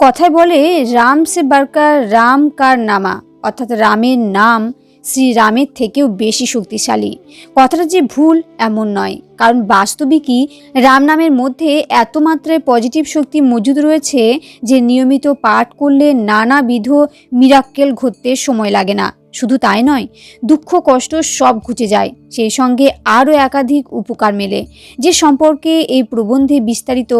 কথায় বলে, রাম সে বারকার রাম কার নামা? অর্থাৎ রামের নাম শ্রীরামের থেকেও বেশি শক্তিশালী। কথাটা যে ভুল, এমন নয়। কারণ বাস্তবিকই রাম নামের মধ্যে এত মাত্রায় পজিটিভ শক্তি মজুদ রয়েছে যে নিয়মিত পাঠ করলে নানাবিধ মিরাক্কেল ঘটতে সময় লাগে না। শুধু তাই নয়, দুঃখ, কষ্ট সব ঘুচে যায়। সেই সঙ্গে আরও একাধিক উপকার মেলে, যে সম্পর্কে এই প্রবন্ধে বিস্তারিত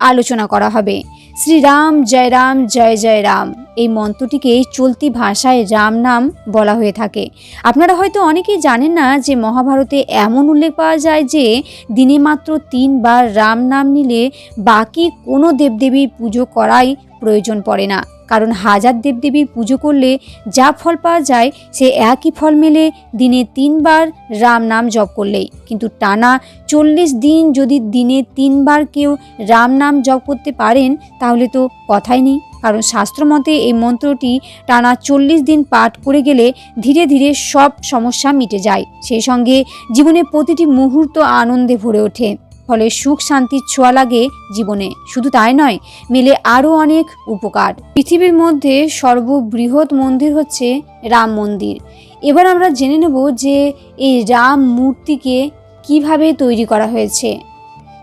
আলোচনা করা হবে। শ্রীরাম জয় রাম জয় জয় রাম এই মন্ত্রটিকে চলতি ভাষায় রাম নাম বলা হয়ে থাকে। আপনারা হয়তো অনেকেই জানেন না যে মহাভারতে এমন উল্লেখ পাওয়া যায় যে দিনে মাত্র তিনবার রাম নাম নিলে বাকি কোনো দেবদেবীর পুজো করাই প্রয়োজন পড়ে না। কারণ হাজার দেবদেবীর পুজো করলে যা ফল পাওয়া যায়, সে একই ফল মেলে, দিনে তিনবার রাম নাম জপ করলেই। কিন্তু টানা চল্লিশ দিন যদি দিনে তিনবার কেউ রাম নাম জপ করতে পারেন, তাহলে তো কথাই নেই। কারণ শাস্ত্রমতে এই মন্ত্রটি টানা চল্লিশ দিন পাঠ করে গেলে ধীরে ধীরে সব সমস্যা মিটে যায়। সেই সঙ্গে জীবনে প্রতিটি মুহূর্ত আনন্দে ভরে ওঠে। ফলে সুখ শান্তির ছোঁয়া লাগে জীবনে। শুধু তাই নয়, মেলে আরও অনেক উপকার। পৃথিবীর মধ্যে সর্ববৃহৎ মন্দির হচ্ছে রাম মন্দির। এবার আমরা জেনে নেব যে এই রাম মূর্তিকে কীভাবে তৈরি করা হয়েছে।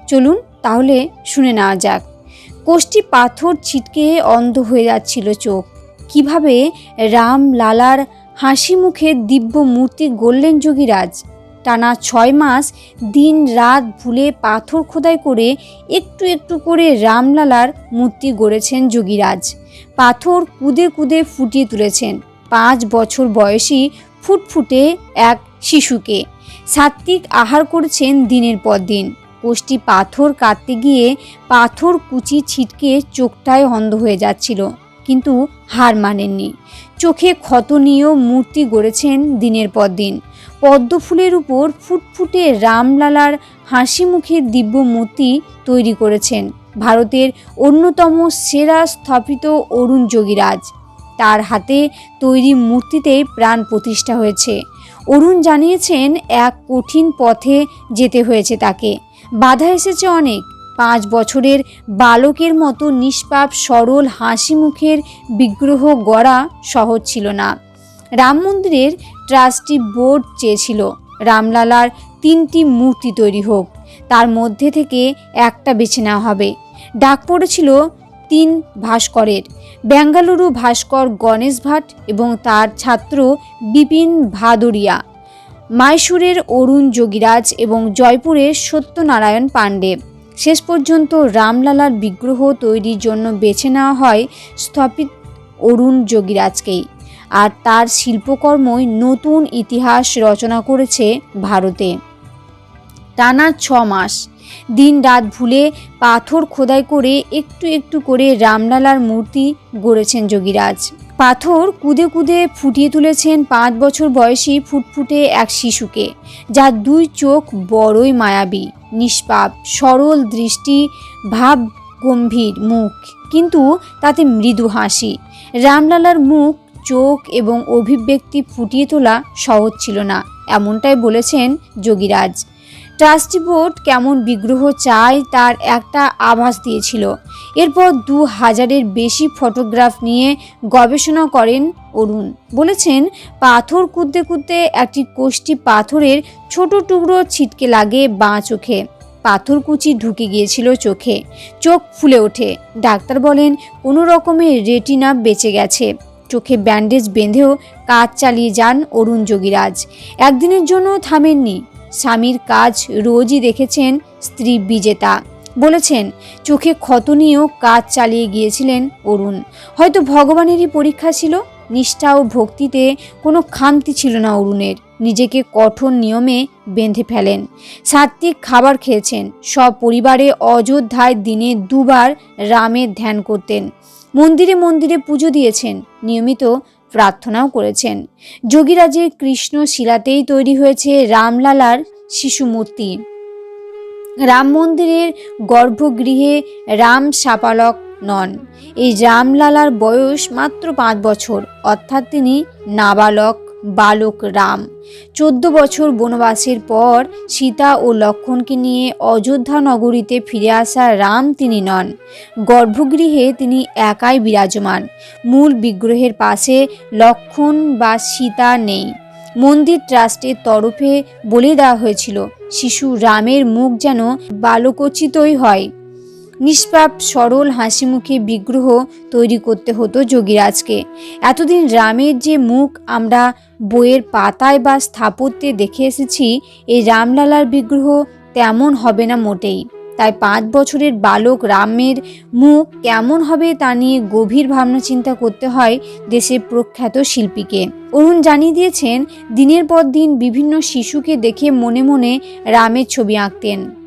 চলুন তাহলে শুনে নেওয়া যাক। কোষ্টি পাথর ছিটকে অন্ধ হয়ে যাচ্ছিল চোখ। কীভাবে রাম লালার হাসি মুখে দিব্য মূর্তি গড়লেন যোগীরাজ? টানা ছয় মাস দিন রাত ভুলে পাথর খোদাই করে একটু একটু করে রামলালার মূর্তি গড়েছেন যোগীরাজ। পাথর কুদে কুদে ফুটিয়ে তুলেছেন। পাঁচ বছর বয়সী ফুটফুটে এক শিশুকে সাত্ত্বিক আহার করেছেন দিনের পর দিন। কোষ্টি পাথর কাটতে গিয়ে পাথর কুচি ছিটকে চোখটায় অন্ধ হয়ে যাচ্ছিল। কিন্তু হার মানেননি। চোখে ক্ষত নিয়েও মূর্তি গড়েছেন দিনের পর দিন। পদ্ম ফুলের উপর ফুটফুটে রামলালার হাসি মুখের দিব্য মূর্তি তৈরি করেছেন ভারতের অন্যতম সেরা স্থাপিত অরুণ যোগীরাজ। তার হাতে তৈরি মূর্তিতে প্রাণ প্রতিষ্ঠা হয়েছে। অরুণ জানিয়েছেন, এক কঠিন পথে যেতে হয়েছে তাকে। বাধা এসেছে অনেক পাঁচ বছরের বালকের মতো নিষ্পাপ, সরল হাসি মুখের বিগ্রহ গড়া সহজ ছিল না। রাম মন্দিরের ট্রাস্টি বোর্ড চেয়েছিল, রামলালার তিনটি মূর্তি তৈরি হোক, তার মধ্যে থেকে একটা বেছে নেওয়া হবে। ডাক পড়েছিল তিন ভাস্করের, বেঙ্গালুরু ভাস্কর গণেশ ভাট এবং তার ছাত্র বিপিন ভাদুরিয়া, মাইসুরের অরুণ যোগীরাজ এবং জয়পুরের সত্যনারায়ণ পাণ্ডে। শেষ পর্যন্ত রামলালার বিগ্রহ তৈরির জন্য বেছে নেওয়া হয় স্থপিত অরুণ যোগীরাজকেই। আর তার শিল্পকর্মই নতুন ইতিহাস রচনা করেছে ভারতে। টানা ছ মাস। দিন রাত ভুলে পাথর খোদাই করে একটু একটু করে রামলালার মূর্তি গড়েছেন যোগীরাজ। পাথর কুদে কুদে ফুটিয়ে তুলেছেন পাঁচ বছর বয়সী ফুটফুটে এক শিশুকে, যার দুই চোখ বড়ই মায়াবী, নিষ্পাপ, সরল দৃষ্টি, ভাব গম্ভীর মুখ, কিন্তু তাতে মৃদু হাসি। রামলালার মুখ, চোখ এবং অভিব্যক্তি ফুটিয়ে তোলা সহজ ছিল না, এমনটাই বলেছেন যোগীরাজ। ট্রাস্টি বোর্ড কেমন বিগ্রহ চায় তার একটা আভাস দিয়েছিল। এরপর দু হাজারের বেশি ফটোগ্রাফ নিয়ে গবেষণা করেন অরুণ। বলেছেন, পাথর কুদতে কুদতে একটি কোষ্টি পাথরের ছোট টুকরো ছিটকে লাগে বাঁ চোখে। পাথর কুচি ঢুকে গিয়েছিল চোখে। চোখ ফুলে ওঠে। ডাক্তার বলেন, কোনো রকমের রেটিনা বেঁচে গেছে। চোখে ব্যান্ডেজ বেঁধেও কাজ চালিয়ে যান অরুণ যোগীরাজ। একদিনের জন্য থামেননি। স্বামীর কাজ রোজই দেখেছেন স্ত্রী বিজেতা। বলেছেন, চোখে ক্ষত নিয়েও কাজ চালিয়ে গিয়েছিলেন অরুণ। হয়তো ভগবানেরই পরীক্ষা ছিল, নিষ্ঠা ও ভক্তিতে কোনো খামতি ছিল না অরুণের। নিজেকে কঠোর নিয়মে বেঁধে ফেলেন। সাত্ত্বিক খাবার খেয়েছেন। সব পরিবারে অযোধ্যায় দিনে দুবার রামের ধ্যান করতেন। মন্দিরে মন্দিরে পুজো দিয়েছেন। নিয়মিত প্রার্থনাও করেছেন। যোগীরাজের কৃষ্ণ শিলাতেই তৈরি হয়েছে রামলালার শিশু মূর্তি। রাম মন্দিরের গর্ভগৃহে রাম সাপালক নন। এই রামলালার বয়স মাত্র পাঁচ বছর, অর্থাৎ তিনি নাবালক। বালক রাম। চোদ্দ বছর বনবাসের পর সীতা ও লক্ষণকে নিয়ে অযোধ্যা নগরীতে ফিরে আসা রাম তিনি নন। গর্ভগৃহে তিনি একাই বিরাজমান। মূল বিগ্রহের পাশে লক্ষণ বা সীতা নেই। মন্দির ট্রাস্টের তরফে বলে দেওয়া হয়েছিল, শিশু রামের মুখ যেন বালকোচিতই হয়। নিষ্পাপ, সরল, হাসিমুখে বিগ্রহ তৈরি করতে হতো যোগীরাজকে। এতদিন রামের যে মুখ, আমরা বইয়ের পাতায় বা স্থাপত্যে দেখে এসেছি, এই রামলালার বিগ্রহ তেমন হবে না মোটেই। তাই পাঁচ বছরের বালক রামের মুখ কেমন হবে তা নিয়ে গভীর ভাবনা চিন্তা করতে হয় দেশের প্রখ্যাত শিল্পীকে। অরুণ জানিয়ে দিয়েছেন, দিনের পর দিন বিভিন্ন শিশুকে দেখে মনে মনে রামের ছবি আঁকতেন।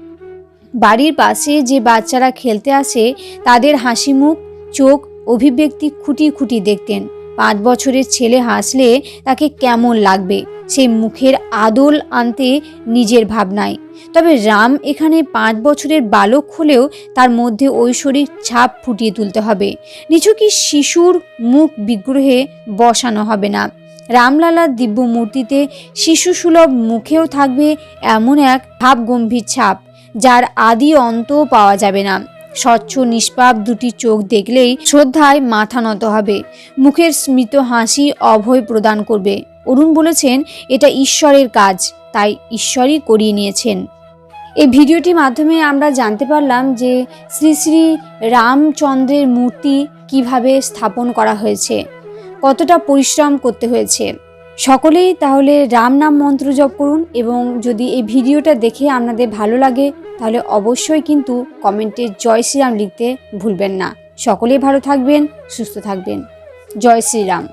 বাড়ির পাশে যে বাচ্চারা খেলতে আসে, তাদের হাসি মুখ, চোখ, অভিব্যক্তি খুঁটি খুঁটি দেখতেন। পাঁচ বছরের ছেলে হাসলে তাকে কেমন লাগবে? সেই মুখের আদল আনতে নিজের ভাবনায়। তবে রাম এখানে পাঁচ বছরের বালক হলেও তার মধ্যে ঐশ্বরিক ছাপ ফুটিয়ে তুলতে হবে। নিছকই শিশুর মুখ বিগ্রহে বসানো হবে না। রামলালার দিব্য মূর্তিতে শিশুসুলভ মুখেও থাকবে এমন এক ভাবগম্ভীর ছাপ। যার আদি অন্তও পাওয়া যাবে না। স্বচ্ছ, নিষ্পাপ দুটি চোখ দেখলেই শ্রদ্ধায় মাথা নত হবে। মুখের স্মৃত হাসি অভয় প্রদান করবে। অরুণ বলেছেন, এটা ঈশ্বরের কাজ, তাই ঈশ্বরই করিয়ে নিয়েছেন। এই ভিডিওটির মাধ্যমে আমরা জানতে পারলাম যে শ্রী শ্রী রামচন্দ্রের মূর্তি কীভাবে স্থাপন করা হয়েছে, কতটা পরিশ্রম করতে হয়েছে। সকলেই তাহলে রাম নাম মন্ত্র জপ করুন এবং যদি এই ভিডিওটা দেখে আপনাদের ভালো লাগে, তাহলে অবশ্যই কিন্তু কমেন্টে জয় শ্রীরাম লিখতে ভুলবেন না। সকলেই ভালো থাকবেন, সুস্থ থাকবেন। জয় শ্রীরাম।